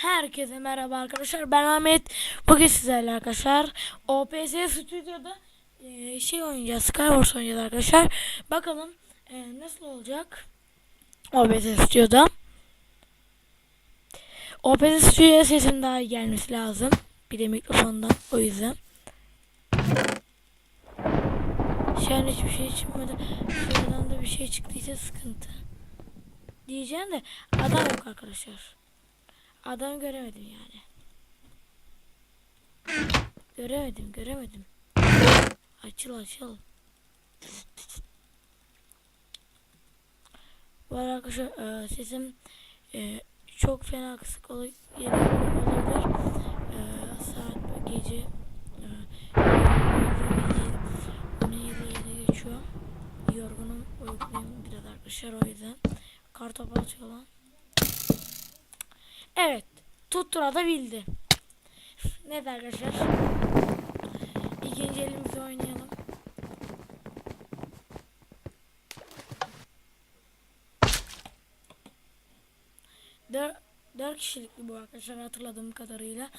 Herkese merhaba arkadaşlar. Ben Ahmet. Bugün sizlerle arkadaşlar OPS Stüdyo'da e, şey oynayacağız. Skywars oynayacağız arkadaşlar. Bakalım e, nasıl olacak OPS Stüdyo'da. OPS Stüdyo'ya sesin daha iyi gelmesi lazım. Bir de mikrofondan o yüzden. Şu hiçbir şey çıkmadı. Şuradan da bir şey çıktıysa sıkıntı. Diyeceğim de adam yok arkadaşlar. Adam göremedim yani. Göremedim, göremedim. Açıl açıl. Arada arkadaşlar e, sesim e, çok fena kısık olabilir. E, saat gece e, 17'ye geçiyor. Yorgunum, uykuluyum biraz arkadaşlar o yüzden. Kartopu atıyor lan. Evet. Tuttura da bildi. Evet arkadaşlar. İkinci elimizi oynayalım. Dör, dört kişilikli bu arkadaşlar hatırladığım kadarıyla.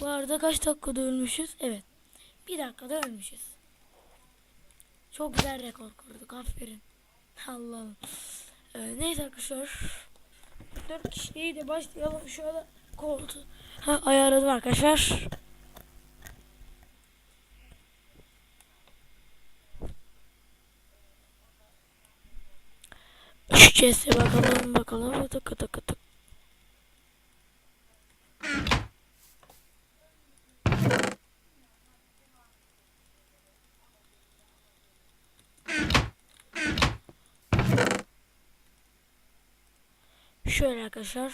Bu arada kaç dakikada ölmüşüz? Evet. Bir dakikada ölmüşüz. Çok güzel rekor kurduk. Aferin. Allah'ım. Ee, neyse arkadaşlar. Dört kişiyi de başlayalım. Şöyle koltuğu ha, ayarladım arkadaşlar. Şu bakalım bakalım. Tık tık tık. Şöyle arkadaşlar.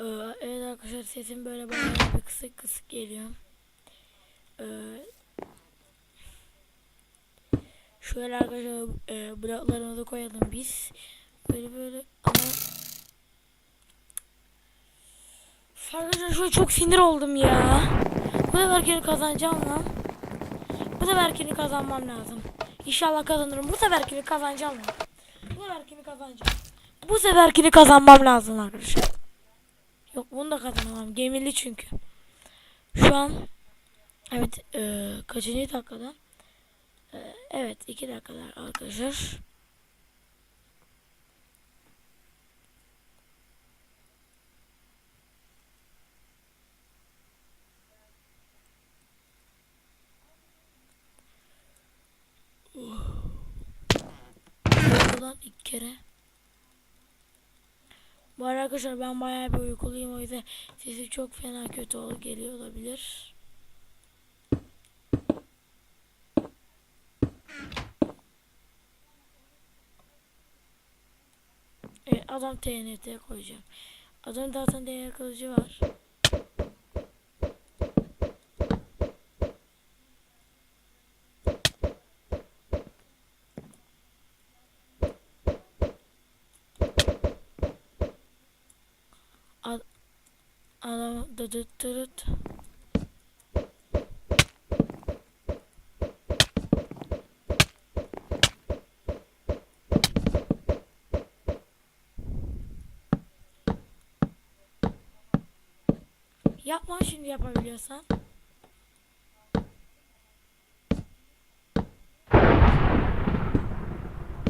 Ee, evet arkadaşlar sesim böyle bayağı bir kısık kısık geliyor. Ee, şöyle arkadaşlar e, bloklarımızı koyalım biz. Böyle böyle ama Arkadaşlar şöyle çok sinir oldum ya. Bu seferkini kazanacağım lan. Bu seferkini kazanmam lazım. İnşallah kazanırım. Bu seferkini kazanacağım lan. Bu seferkini kazanacağım. Bu seferkini kazanmam lazım arkadaşlar. Yok bunu da kazanamam. Gemili çünkü. Şu an evet e, kaçıncı dakikada? E, evet iki dakikalar arkadaşlar. Uykudan ilk kere. Arada arkadaşlar ben bayağı bir uykuluyum o yüzden sesi çok fena kötü ol geliyor olabilir. Evet adam TNT koyacağım. Adam zaten değer kılıcı var. Adam dıdıt dıdıt. Yapma şimdi yapabiliyorsan.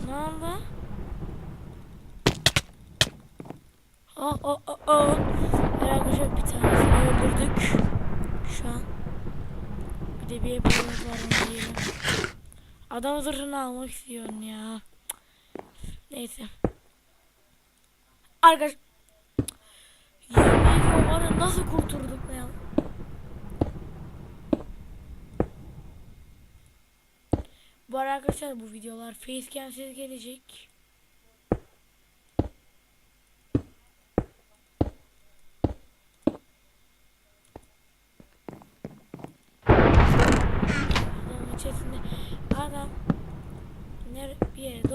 Ne oldu? Oh oh oh oh. Arkadaşlar bir tanesini öldürdük. Şu an. Bir de bir yapımız var onu diyelim. Adam zırhını almak istiyorum ya. Neyse. Arkadaş. Yemin ediyorum var ya nasıl kurtulduk ya. Bu arkadaşlar bu videolar facecam'siz gelecek.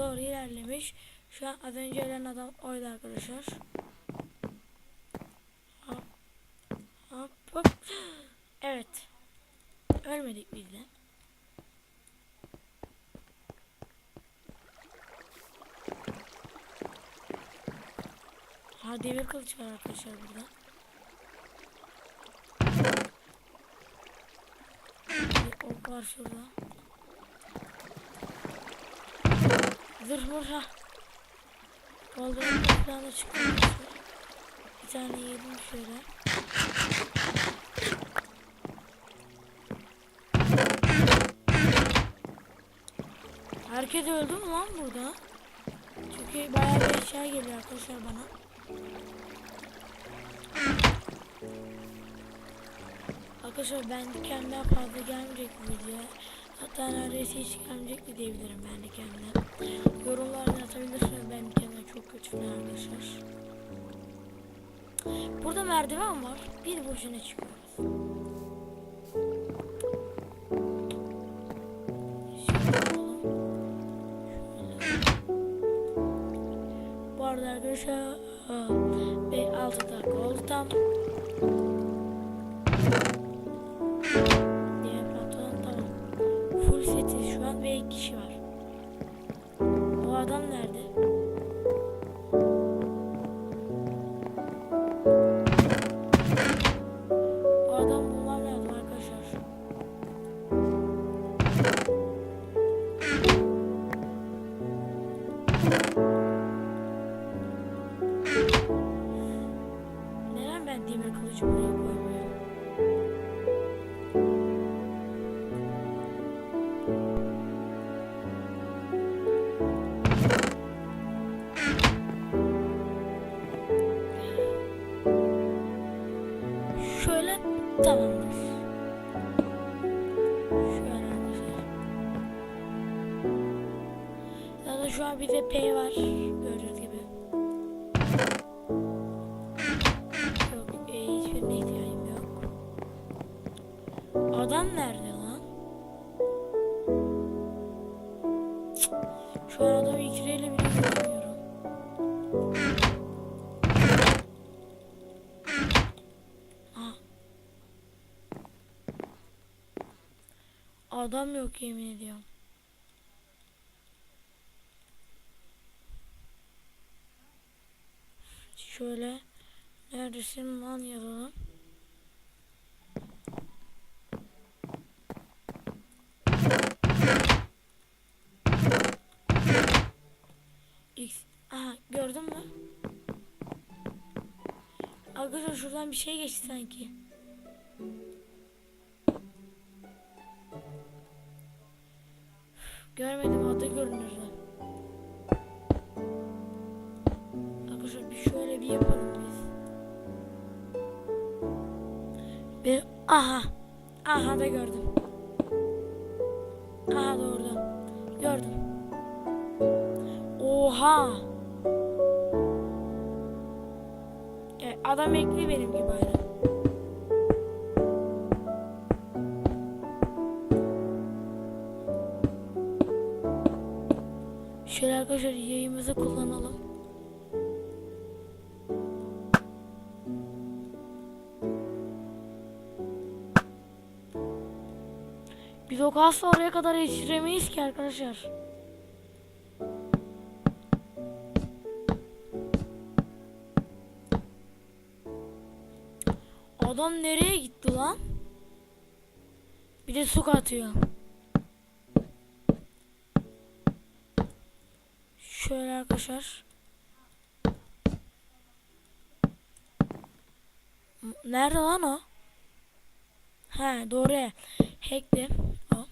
Doğru ilerlemiş. Şu an az önce ölen adam oydu arkadaşlar. Hop. Hop hop. Evet. Ölmedik biz de. Ha demir kılıç var arkadaşlar burada. Ok var şurada. Zırh ha. Kaldırım da çıkıyor. Bir tane yedim şöyle. Herkes öldü mü lan burada? Çünkü bayağı bir eşya geliyor arkadaşlar bana. Arkadaşlar ben kendimden fazla gelmeyecek bu video. Hatta neredeyse hiç gelmeyecek de diyebilirim ben de kendime. Yorumlarda atabilirsiniz ben kendime çok kötü arkadaşlar. Burada merdiven var. Bir boşuna çıkıyoruz. Bu arada arkadaşlar Zaten şu an bir de P var. Gördüğünüz gibi. Yok e, hiçbirine ihtiyacım yok. Adam nerede lan? Şu an adamı ikireyle bile göremiyorum. Ha. Adam yok yemin ediyorum. Şöyle neredesin lan yazalım. X. Aha gördün mü? Arkadaşlar şuradan bir şey geçti sanki. Görmedim adı görünürdü. Aha. Aha da gördüm. Aha doğru. Gördüm. Oha. E, adam ekli benim gibi aynı. Şöyle arkadaşlar yayımızı kullanalım. Kasla oraya kadar yetiştiremeyiz ki arkadaşlar. Adam nereye gitti lan? Bir de su katıyor. Şöyle arkadaşlar. Nerede lan o? He doğru. Hack'ti o.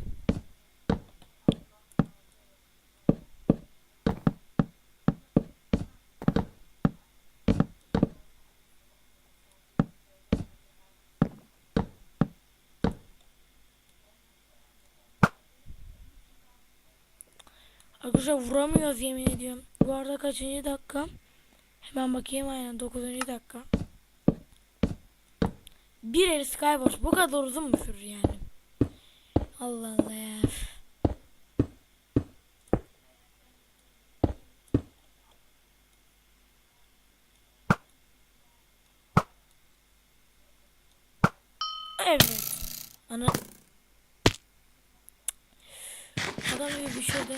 Arkadaşlar vuramıyoruz yemin ediyorum. Bu arada kaçıncı dakika? Hemen bakayım aynen 9. dakika. Bir el Skywars bu kadar uzun mu sürür yani? Allah Allah ya. Evet. Ana. Adam bir şey de.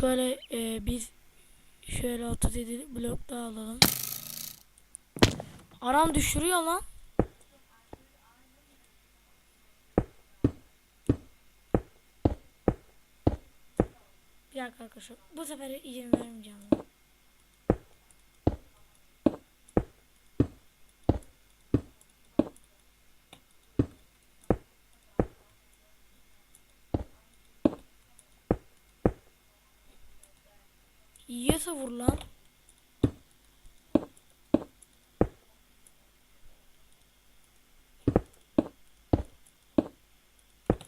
Şöyle e, biz şöyle 37 blok daha alalım. Aram düşürüyor lan. Bir dakika arkadaşlar. Bu sefer izin vermeyeceğim. lan. Yiyorsa vur lan.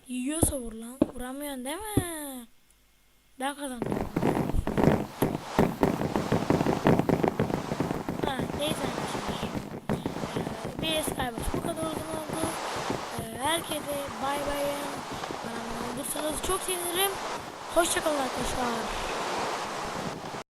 Yiyorsa vur lan. Vuramıyorsun değil mi? Ben kazandım. Ha, neyse bir Skybus bu kadar uzun oldu. Ee, herkese bay bay. Bana olursanız çok sevinirim. Hoşçakalın arkadaşlar.